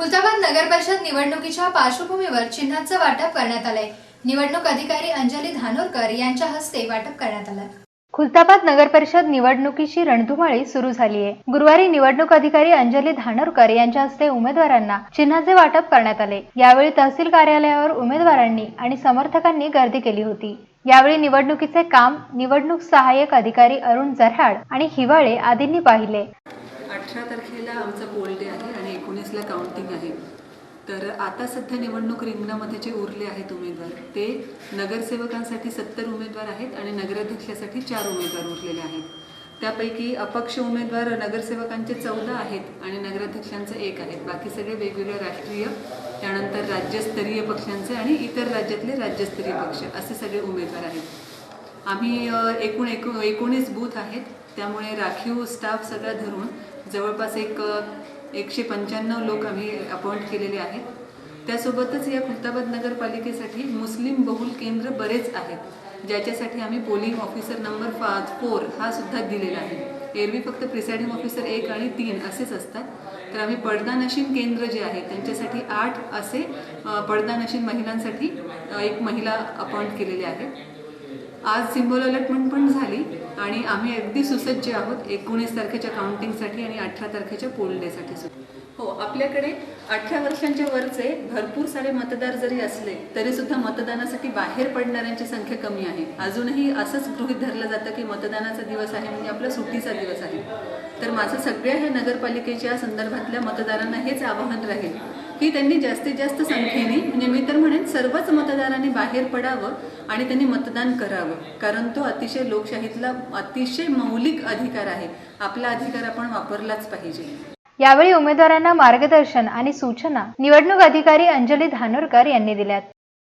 खुलताबाद नगर परिषद निवडणुकीच्या पार्श्वभूमीवर चिन्हाचं वाटप करण्यात आलंय. निवडणूक अधिकारी अंजली धानोरकर यांच्या हस्ते वाटप करण्यात आलं. खुलताबाद नगर परिषद निवडणुकीची रणधुमाळी सुरू झाली आहे गुरुवारी निवडणूक अधिकारी अंजली धानोरकर यांच्या हस्ते उमेदवारांना चिन्हाचे वाटप करण्यात आले. यावेळी तहसील कार्यालयावर उमेदवारांनी आणि समर्थकांनी गर्दी केली होती. यावेळी निवडणुकीचे काम निवडणूक सहाय्यक अधिकारी अरुण जऱ्हाड आणि हिवाळे आदींनी पाहिले. अठरा तारखेला आमचा पोल डे आहे आणि एकोणीसला काउंटिंग आहे. तर आता सध्या निवडणूक रिंगणामध्ये जे उरले आहेत उमेदवार ते नगरसेवकांसाठी सत्तर उमेदवार आहेत आणि नगराध्यक्षासाठी चार उमेदवार उरलेले आहेत. त्यापैकी अपक्ष उमेदवार नगरसेवकांचे चौदा आहेत आणि नगराध्यक्षांचे एक आहेत. बाकी सगळे वेगवेगळे राष्ट्रीय त्यानंतर राज्यस्तरीय पक्षांचे आणि इतर राज्यातले राज्यस्तरीय पक्ष असे सगळे उमेदवार आहेत. आम्ही एकूण एकू एकोणीस बूथ आहेत. त्यामुळे राखीव स्टाफ सगळा धरून जवळपास एक एकशे पंच्याण्णव लोक आम्ही अपॉइंट केलेले आहेत. त्यासोबतच या खुलताबाद नगरपालिकेसाठी मुस्लिम बहुल केंद्र बरेच आहेत ज्याच्यासाठी आम्ही पोलिंग ऑफिसर नंबर फा फोर हा सुद्धा दिलेला आहे. एरवी फक्त प्रिसाइडिंग ऑफिसर एक आणि तीन असेच असतात. तर आम्ही पडदानशीन केंद्र जे आहे त्यांच्यासाठी आठ असे पडदानशीन महिलांसाठी एक महिला अपॉइंट केलेले आहेत आज सिम्बॉल अलॉटमेंट पण झाली आणि आम्ही अगदी सुसज्ज आहोत एकोणीस तारखेच्या काउंटिंगसाठी आणि अठरा तारखेच्या पोल डेसाठी सुद्धा. हो आपल्याकडे अठरा वर्षांच्या वरचे भरपूर सारे मतदार जरी असले तरी सुद्धा मतदानासाठी बाहेर पडणाऱ्यांची संख्या कमी आहे. अजूनही असंच गृहित धरलं जातं की मतदानाचा दिवस आहे म्हणजे आपला सुट्टीचा दिवस आहे. तर माझं सगळ्या ह्या नगरपालिकेच्या संदर्भातल्या मतदारांना हेच आवाहन राहील की त्यांनी जास्तीत जास्त संख्येने म्हणजे मी तर म्हणेन सर्वच मतदारांनी बाहेर पडावं आणि त्यांनी मतदान करावं. कारण तो अतिशय लोकशाहीतला अतिशय मौलिक अधिकार आहे. आपला अधिकार आपण वापरलाच पाहिजे. यावेळी उमेदवारांना मार्गदर्शन आणि सूचना. निवडणूक अधिकारी अंजली धानोरकर यांनी दिल्यात.